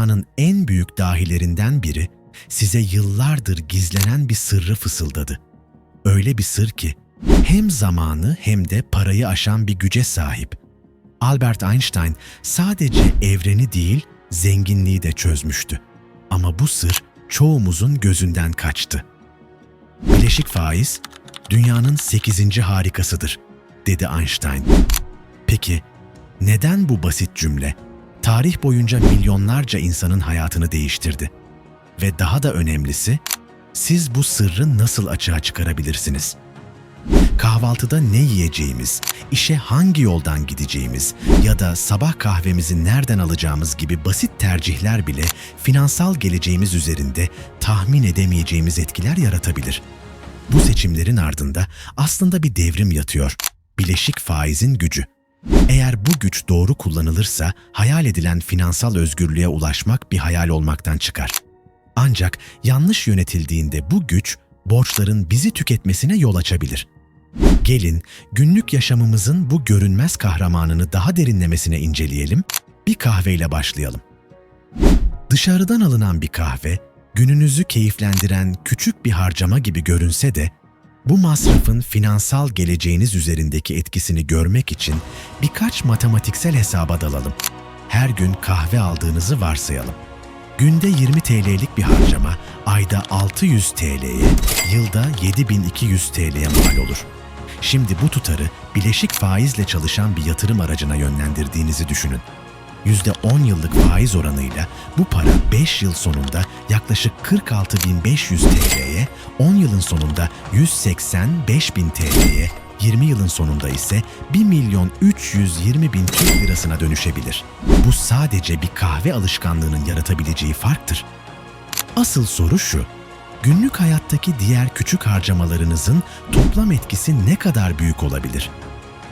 dünyanın en büyük dahilerinden biri size yıllardır gizlenen bir sırrı fısıldadı. Öyle bir sır ki hem zamanı hem de parayı aşan bir güce sahip. Albert Einstein sadece evreni değil, zenginliği de çözmüştü. Ama bu sır çoğumuzun gözünden kaçtı. Bileşik faiz dünyanın 8. harikasıdır, dedi Einstein. Peki neden bu basit cümle tarih boyunca milyonlarca insanın hayatını değiştirdi? Ve daha da önemlisi, siz bu sırrı nasıl açığa çıkarabilirsiniz? Kahvaltıda ne yiyeceğimiz, işe hangi yoldan gideceğimiz ya da sabah kahvemizi nereden alacağımız gibi basit tercihler bile finansal geleceğimiz üzerinde tahmin edemeyeceğimiz etkiler yaratabilir. Bu seçimlerin ardında aslında bir devrim yatıyor. Bileşik faizin gücü. Eğer bu güç doğru kullanılırsa hayal edilen finansal özgürlüğe ulaşmak bir hayal olmaktan çıkar. Ancak yanlış yönetildiğinde bu güç borçların bizi tüketmesine yol açabilir. Gelin günlük yaşamımızın bu görünmez kahramanını daha derinlemesine inceleyelim. Bir kahveyle başlayalım. Dışarıdan alınan bir kahve, gününüzü keyiflendiren küçük bir harcama gibi görünse de, bu masrafın finansal geleceğiniz üzerindeki etkisini görmek için birkaç matematiksel hesaba dalalım. Her gün kahve aldığınızı varsayalım. Günde 20 TL'lik bir harcama, ayda 600 TL'ye, yılda 7200 TL'ye mal olur. Şimdi bu tutarı bileşik faizle çalışan bir yatırım aracına yönlendirdiğinizi düşünün. %10 yıllık faiz oranıyla bu para 5 yıl sonunda yaklaşık 46.500 TL'ye, 10 yılın sonunda 185.000 TL'ye, 20 yılın sonunda ise 1 milyon 320 bin Türk lirasına dönüşebilir. Bu sadece bir kahve alışkanlığının yaratabileceği farktır. Asıl soru şu, günlük hayattaki diğer küçük harcamalarınızın toplam etkisi ne kadar büyük olabilir?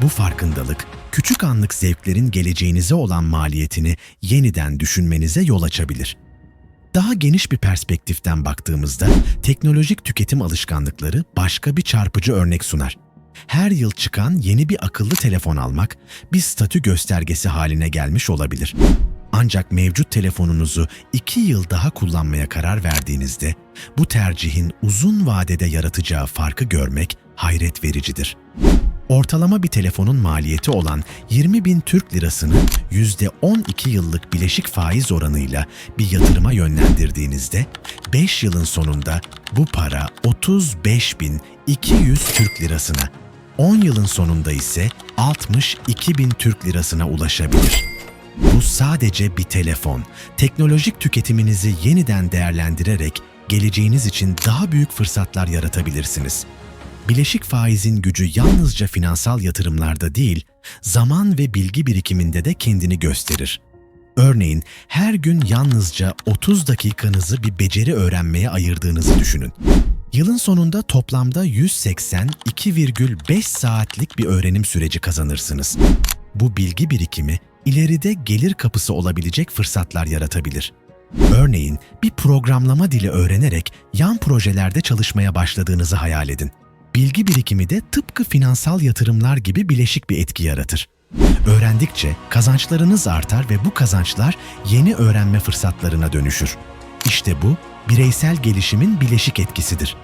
Bu farkındalık, küçük anlık zevklerin geleceğinize olan maliyetini yeniden düşünmenize yol açabilir. Daha geniş bir perspektiften baktığımızda teknolojik tüketim alışkanlıkları başka bir çarpıcı örnek sunar. Her yıl çıkan yeni bir akıllı telefon almak bir statü göstergesi haline gelmiş olabilir. Ancak mevcut telefonunuzu iki yıl daha kullanmaya karar verdiğinizde bu tercihin uzun vadede yaratacağı farkı görmek hayret vericidir. Ortalama bir telefonun maliyeti olan 20 bin Türk lirasını %12 yıllık bileşik faiz oranıyla bir yatırıma yönlendirdiğinizde 5 yılın sonunda bu para 35 bin 200 Türk lirasına, 10 yılın sonunda ise 62 bin Türk lirasına ulaşabilir. Bu sadece bir telefon. Teknolojik tüketiminizi yeniden değerlendirerek geleceğiniz için daha büyük fırsatlar yaratabilirsiniz. Bileşik faizin gücü yalnızca finansal yatırımlarda değil, zaman ve bilgi birikiminde de kendini gösterir. Örneğin her gün yalnızca 30 dakikanızı bir beceri öğrenmeye ayırdığınızı düşünün. Yılın sonunda toplamda 182,5 saatlik bir öğrenim süreci kazanırsınız. Bu bilgi birikimi ileride gelir kapısı olabilecek fırsatlar yaratabilir. Örneğin bir programlama dili öğrenerek yan projelerde çalışmaya başladığınızı hayal edin. Bilgi birikimi de tıpkı finansal yatırımlar gibi bileşik bir etki yaratır. Öğrendikçe kazançlarınız artar ve bu kazançlar yeni öğrenme fırsatlarına dönüşür. İşte bu bireysel gelişimin bileşik etkisidir.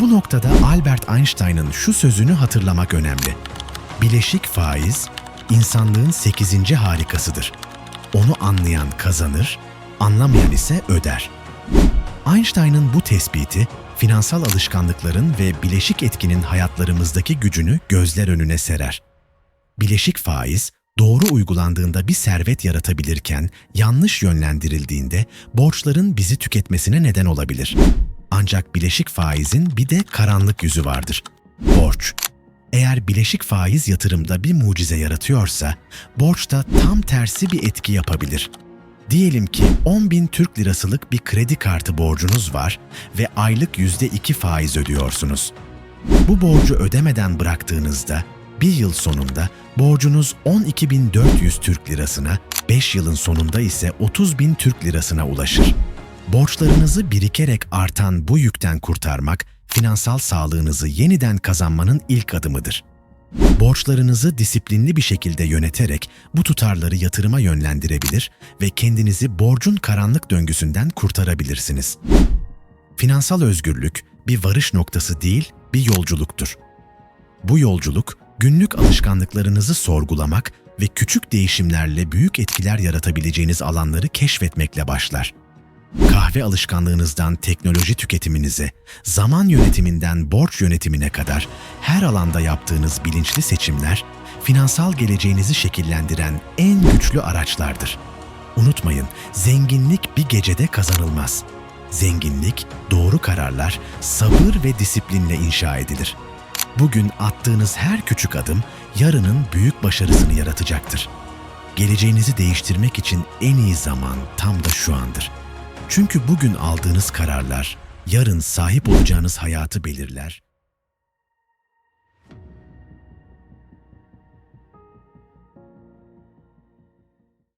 Bu noktada Albert Einstein'ın şu sözünü hatırlamak önemli. Bileşik faiz insanlığın 8. harikasıdır. Onu anlayan kazanır, anlamayan ise öder. Einstein'ın bu tespiti finansal alışkanlıkların ve bileşik etkinin hayatlarımızdaki gücünü gözler önüne serer. Bileşik faiz doğru uygulandığında bir servet yaratabilirken yanlış yönlendirildiğinde borçların bizi tüketmesine neden olabilir. Ancak bileşik faizin bir de karanlık yüzü vardır. Borç. Eğer bileşik faiz yatırımda bir mucize yaratıyorsa, borç da tam tersi bir etki yapabilir. Diyelim ki 10 bin Türk lirasılık bir kredi kartı borcunuz var ve aylık %2 faiz ödüyorsunuz. Bu borcu ödemeden bıraktığınızda bir yıl sonunda borcunuz 12.400 Türk lirasına, 5 yılın sonunda ise 30.000 Türk lirasına ulaşır. Borçlarınızı birikerek artan bu yükten kurtarmak, finansal sağlığınızı yeniden kazanmanın ilk adımıdır. Borçlarınızı disiplinli bir şekilde yöneterek bu tutarları yatırıma yönlendirebilir ve kendinizi borcun karanlık döngüsünden kurtarabilirsiniz. Finansal özgürlük bir varış noktası değil, bir yolculuktur. Bu yolculuk, günlük alışkanlıklarınızı sorgulamak ve küçük değişimlerle büyük etkiler yaratabileceğiniz alanları keşfetmekle başlar. Kahve alışkanlığınızdan teknoloji tüketiminize, zaman yönetiminden borç yönetimine kadar her alanda yaptığınız bilinçli seçimler, finansal geleceğinizi şekillendiren en güçlü araçlardır. Unutmayın, zenginlik bir gecede kazanılmaz. Zenginlik, doğru kararlar, sabır ve disiplinle inşa edilir. Bugün attığınız her küçük adım yarının büyük başarısını yaratacaktır. Geleceğinizi değiştirmek için en iyi zaman tam da şu andır. Çünkü bugün aldığınız kararlar yarın sahip olacağınız hayatı belirler